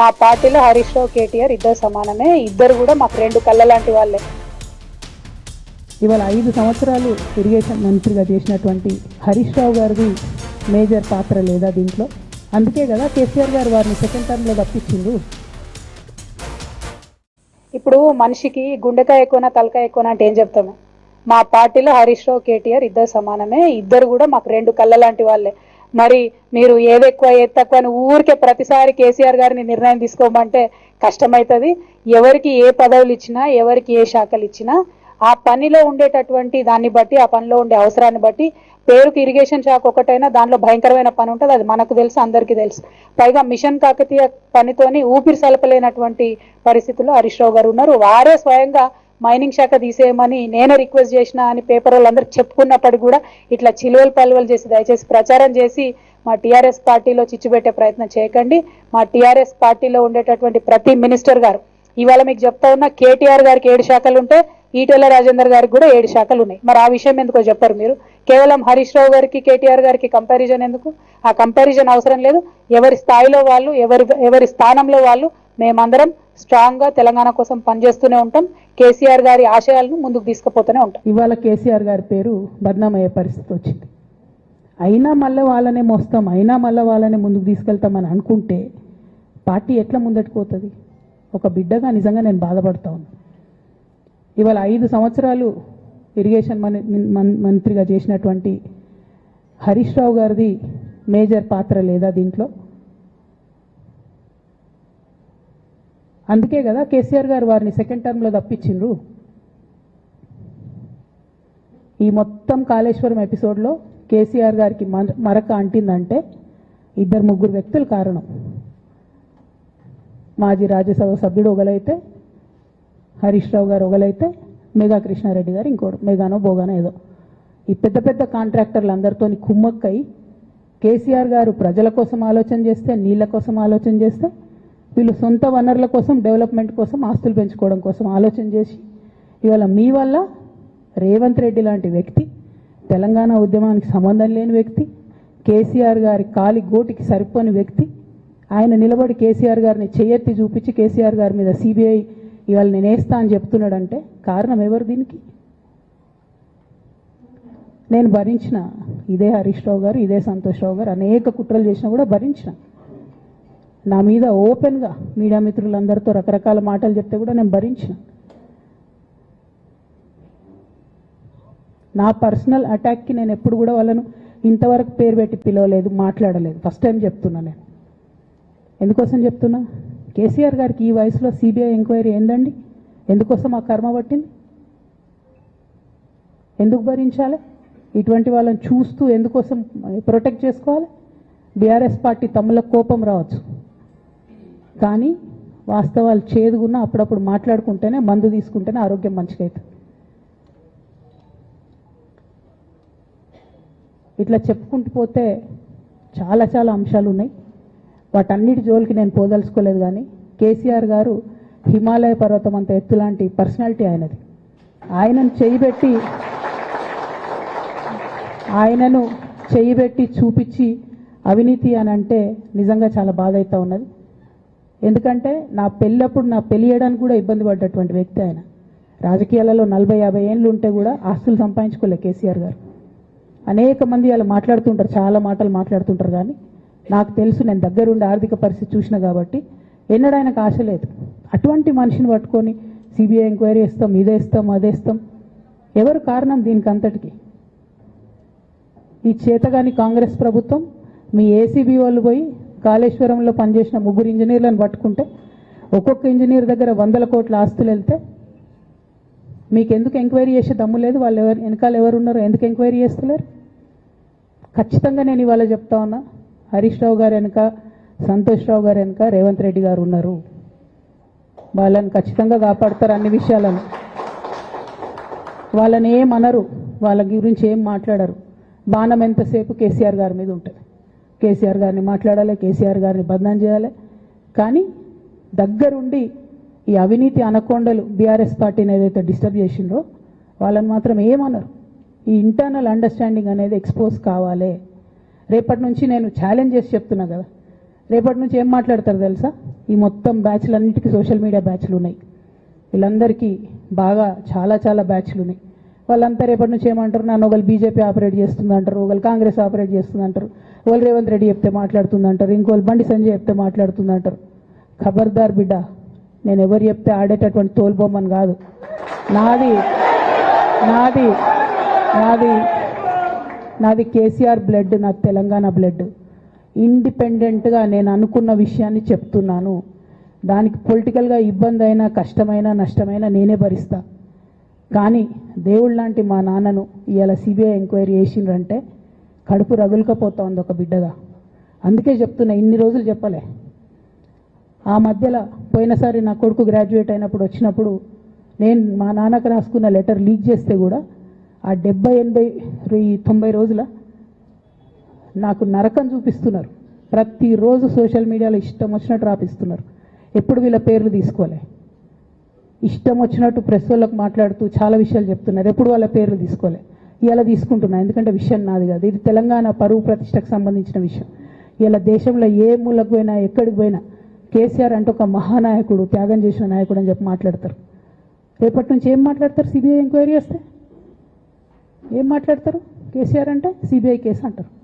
మా పార్టీలో హరీష్ రావు కేటీఆర్ ఇద్దరు సమానమే. ఇద్దరు కూడా మాకు రెండు కళ్ళ లాంటి వాళ్ళే. ఇవాళ ఐదు సంవత్సరాలు ఇరిగేషన్ మంత్రిగా చేసినటువంటి హరీష్ రావు గారిది మేజర్ పాత్ర లేదా దీంట్లో? అందుకే కదా కేసీఆర్ గారు వారిని సెకండ్ టర్మ్లో తప్పించిండ్రు ఇప్పుడు మనిషికి గుండెకాయ ఎక్కువనా తలకాయ ఎక్కువనా అంటే ఏం చెప్తాము మా పార్టీలో హరీష్ రావు కేటీఆర్ ఇద్దరు సమానమే. ఇద్దరు కూడా మాకు రెండు కళ్ళ లాంటి వాళ్ళే. మరి మీరు ఏది ఎక్కువ ఏది తక్కువ అని ఊరికే ప్రతిసారి కేసీఆర్ గారిని నిర్ణయం తీసుకోమంటే కష్టమవుతుంది ఎవరికి ఏ పదవులు ఇచ్చినా ఎవరికి ఏ శాఖలు ఇచ్చినా ఆ పనిలో ఉండేటటువంటి దాన్ని బట్టి ఆ పనిలో ఉండే అవసరాన్ని బట్టి పేరుకి ఇరిగేషన్ శాఖ ఒకటైనా దానిలో భయంకరమైన పని ఉంటుంది. అది మనకు తెలుసు అందరికీ తెలుసు. పైగా మిషన్ కాకతీయ పనితోని ఊపిరి సలపలేనటువంటి పరిస్థితుల్లో హరీష్ రావు గారు ఉన్నారు. వారే స్వయంగా మైనింగ్ శాఖ తీసేయమని నేనే రిక్వెస్ట్ చేసిన అని పేపర్ వాళ్ళందరూ చెప్పుకున్నప్పటికీ కూడా ఇట్లా చిలువలు పలువలు చేసి దయచేసి ప్రచారం చేసి మా టీఆర్ఎస్ పార్టీలో చిచ్చుపెట్టే ప్రయత్నం చేయకండి. మా టీఆర్ఎస్ పార్టీలో ఉండేటటువంటి ప్రతి మినిస్టర్ గారు ఇవాళ మీకు చెప్తా ఉన్నా కేటీఆర్ గారికి ఏడు శాఖలు ఉంటే ఈటెల రాజేందర్ గారికి కూడా ఏడు శాఖలు ఉన్నాయి. మరి ఆ విషయం ఎందుకో చెప్పారు మీరు? కేవలం హరీష్ రావు గారికి కేటీఆర్ గారికి కంపారిజన్ ఎందుకు? ఆ కంపారిజన్ అవసరం లేదు. ఎవరి స్థాయిలో వాళ్ళు ఎవరి ఎవరి స్థానంలో వాళ్ళు మేమందరం స్ట్రాంగ్గా తెలంగాణ కోసం పనిచేస్తూనే ఉంటాం. కేసీఆర్ గారి ఆశయాలను ముందుకు తీసుకుపోతూనే ఉంటాం. ఇవాళ కేసీఆర్ గారి పేరు బద్నామయ్యే పరిస్థితి వచ్చింది. అయినా మళ్ళీ వాళ్ళనే మోస్తాం అయినా మళ్ళీ వాళ్ళనే ముందుకు తీసుకెళ్తామని అనుకుంటే పార్టీ ఎట్లా ముందట్టుకుపోతుంది ఒక బిడ్డగా నిజంగా నేను బాధపడతా ఇవాళ ఐదు సంవత్సరాలు ఇరిగేషన్ మంత్రిగా చేసినటువంటి హరీష్ రావు గారిది మేజర్ పాత్ర లేదా దీంట్లో? అందుకే కదా కేసీఆర్ గారు వారిని సెకండ్ టర్మ్లో తప్పించిండ్రు. ఈ మొత్తం కాళేశ్వరం ఎపిసోడ్లో కేసీఆర్ గారికి మరక అంటిందంటే ఇద్దరు ముగ్గురు వ్యక్తులు కారణం. మాజీ రాజ్యసభ సభ్యుడు ఒకలైతే హరీష్ రావు గారు ఒకలైతే మేఘా కృష్ణారెడ్డి గారు ఇంకోడు మేఘానో బోగానో ఏదో. ఈ పెద్ద పెద్ద కాంట్రాక్టర్లు అందరితో కుమ్మక్కై కేసీఆర్ గారు ప్రజల కోసం ఆలోచన చేస్తే నీళ్ళ కోసం ఆలోచన చేస్తే వీళ్ళు సొంత వనరుల కోసం డెవలప్మెంట్ కోసం ఆస్తులు పెంచుకోవడం కోసం ఆలోచన చేసి ఇవాళ మీ వల్ల రేవంత్ రెడ్డి లాంటి వ్యక్తి తెలంగాణ ఉద్యమానికి సంబంధం లేని వ్యక్తి కేసీఆర్ గారి కాలి గోటికి సరిపోని వ్యక్తి ఆయన నిలబడి కేసీఆర్ గారిని చేయెత్తి చూపించి కేసీఆర్ గారి మీద సిబిఐ ఇవాళ నేనేస్తా అని చెప్తున్నాడంటే కారణం ఎవరు దీనికి? నేను భరించిన ఇదే హరీష్ రావు గారు ఇదే సంతోష్ రావు గారు అనేక కుట్రలు చేసినా కూడా భరించిన. నా మీద ఓపెన్గా మీడియా మిత్రులందరితో రకరకాల మాటలు చెప్తే కూడా నేను భరించిన. నా పర్సనల్ అటాక్కి నేను ఎప్పుడు కూడా వాళ్ళను ఇంతవరకు పేరు పెట్టి పిలవలేదు మాట్లాడలేదు. ఫస్ట్ టైం చెప్తున్నా నేను. ఎందుకోసం చెప్తున్నా? కేసీఆర్ గారికి ఈ వయసులో సిబిఐ ఎంక్వైరీ ఏందండి? ఎందుకోసం ఆ కర్మ పట్టింది? ఎందుకు భరించాలి? ఇటువంటి వాళ్ళని చూస్తూ ఎందుకోసం ప్రొటెక్ట్ చేసుకోవాలి? బీఆర్ఎస్ పార్టీ తమ్ముల కోపం రావచ్చు. కానీ వాస్తవాలు చేదుగున్నా అప్పుడప్పుడు మాట్లాడుకుంటేనే మందు తీసుకుంటేనే ఆరోగ్యం మంచిగా అవుతుంది ఇట్లా చెప్పుకుంటూ పోతే చాలా చాలా అంశాలు ఉన్నాయి వాటన్నిటి జోలికి నేను పోదలుచుకోలేదు కానీ కేసీఆర్ గారు హిమాలయ పర్వతం అంత ఎత్తు లాంటి పర్సనాలిటీ ఆయనది. ఆయనను చేయిబెట్టి ఆయనను చేయిబెట్టి చూపించి అవినీతి అని అంటే నిజంగా చాలా బాధ అవుతూ ఉన్నది. ఎందుకంటే నా పెళ్ళప్పుడు నా పెళ్ళి చేయడానికి కూడా ఇబ్బంది పడ్డటువంటి వ్యక్తి ఆయన. రాజకీయాలలో నలభై యాభై ఏళ్ళు ఉంటే కూడా ఆస్తులు సంపాదించుకోలే కేసీఆర్ గారు. అనేక మంది వాళ్ళు మాట్లాడుతుంటారు చాలా మాటలు మాట్లాడుతుంటారు కానీ నాకు తెలుసు నేను దగ్గరుండి ఆర్థిక పరిస్థితి చూసిన కాబట్టి ఎన్నడూ ఆయనకు ఆశ లేదు. అటువంటి మనిషిని పట్టుకొని సిబిఐ ఎంక్వైరీ ఇస్తాం ఇదే ఇస్తాం అదే ఇస్తాం. ఎవరు కారణం దీనికి అంతటికి? ఈ చేతగాని కాంగ్రెస్ ప్రభుత్వం మీ ఏసీబీ వాళ్ళు పోయి కాళేశ్వరంలో పనిచేసిన ముగ్గురు ఇంజనీర్లను పట్టుకుంటే ఒక్కొక్క ఇంజనీర్ దగ్గర వందల కోట్ల ఆస్తులు వెళ్తే మీకు ఎందుకు ఎంక్వైరీ చేసే దమ్ము లేదు? వాళ్ళు ఎవరు వెనకాల ఎవరు ఉన్నారో ఎందుకు ఎంక్వైరీ చేస్తలేరు? ఖచ్చితంగా నేను ఇవాళ చెప్తా ఉన్నా హరీష్ రావు గారు వెనక సంతోష్ రావు గారు వెనక రేవంత్ రెడ్డి గారు ఉన్నారు. వాళ్ళని ఖచ్చితంగా కాపాడతారు అన్ని విషయాలను. వాళ్ళని ఏం అనరు వాళ్ళ గురించి ఏం మాట్లాడరు. బాణం ఎంతసేపు కేసీఆర్ గారి మీద ఉంటుంది. కేసీఆర్ గారిని మాట్లాడాలి కేసీఆర్ గారిని బదనాం చేయాలి. కానీ దగ్గరుండి ఈ అవినీతి అనకొండలు బీఆర్ఎస్ పార్టీని ఏదైతే డిస్టర్బ్ చేసిండ్రో వాళ్ళని మాత్రం ఏమన్నారు ఈ ఇంటర్నల్ అండర్స్టాండింగ్ అనేది ఎక్స్పోజ్ కావాలి. రేపటి నుంచి నేను ఛాలెంజ్ చేసి చెప్తున్నా కదా. రేపటి నుంచి ఏం మాట్లాడతారు తెలుసా? ఈ మొత్తం బ్యాచ్లు అన్నిటికీ సోషల్ మీడియా బ్యాచ్లు ఉన్నాయి. వీళ్ళందరికీ బాగా చాలా చాలా బ్యాచ్లు ఉన్నాయి. వాళ్ళంతా రేపటి నుంచి ఏమంటారు? నన్ను ఒకళ్ళు బీజేపీ ఆపరేట్ చేస్తుంది అంటారు ఒకళ్ళు కాంగ్రెస్ ఆపరేట్ చేస్తుంది అంటారు ఒకళ్ళు రేవంత్ రెడ్డి చెప్తే మాట్లాడుతుంది అంటారు ఇంకోళ్ళు బండి సంజయ్ చెప్తే మాట్లాడుతుంది అంటారు ఖబర్దార్ బిడ్డ నేను ఎవరు చెప్తే ఆడేటటువంటి తోలుబొమ్మని కాదు. నాది నాది నాది నాది కేసీఆర్ బ్లడ్ నా తెలంగాణ బ్లడ్. ఇండిపెండెంట్గా నేను అనుకున్న విషయాన్ని చెప్తున్నాను. దానికి పొలిటికల్గా ఇబ్బంది అయినా కష్టమైనా నష్టమైనా నేనే భరిస్తా. కానీ దేవుళ్ళ లాంటి మా నాన్నను ఇవాళ సిబిఐ ఎంక్వైరీ చేసిండ్రంటే కడుపు రగులుకపోతా ఉంది ఒక బిడ్డగా. అందుకే చెప్తున్నా ఇన్ని రోజులు చెప్పలే. ఆ మధ్యలో పోయినసారి నా కొడుకు గ్రాడ్యుయేట్ అయినప్పుడు వచ్చినప్పుడు నేను మా నాన్నకు రాసుకున్న లెటర్ లీక్ చేస్తే కూడా ఆ డెబ్బై ఎనభై తొంభై రోజుల నాకు నరకం చూపిస్తున్నారు. ప్రతిరోజు సోషల్ మీడియాలో ఇష్టం వచ్చినట్టు రాపిస్తున్నారు. ఎప్పుడు వీళ్ళ పేర్లు తీసుకోలే. ఇష్టం వచ్చినట్టు ప్రెస్ వాళ్ళకి మాట్లాడుతూ చాలా విషయాలు చెప్తున్నారు. ఎప్పుడు వాళ్ళ పేర్లు తీసుకోలే. ఇలా తీసుకుంటున్నా ఎందుకంటే విషయం నాది కాదు. ఇది తెలంగాణ పరువు ప్రతిష్టకు సంబంధించిన విషయం. ఇలా దేశంలో ఏ మూలకు పోయినా ఎక్కడికి పోయినా కేసీఆర్ అంటే ఒక మహానాయకుడు త్యాగం చేసిన నాయకుడు అని చెప్పి మాట్లాడతారు. రేపటి నుంచి ఏం మాట్లాడతారు? సిబిఐ ఎంక్వైరీ వస్తే? ఏం మాట్లాడతారు? కేసీఆర్ అంటే సిబిఐ కేసు అంటారు.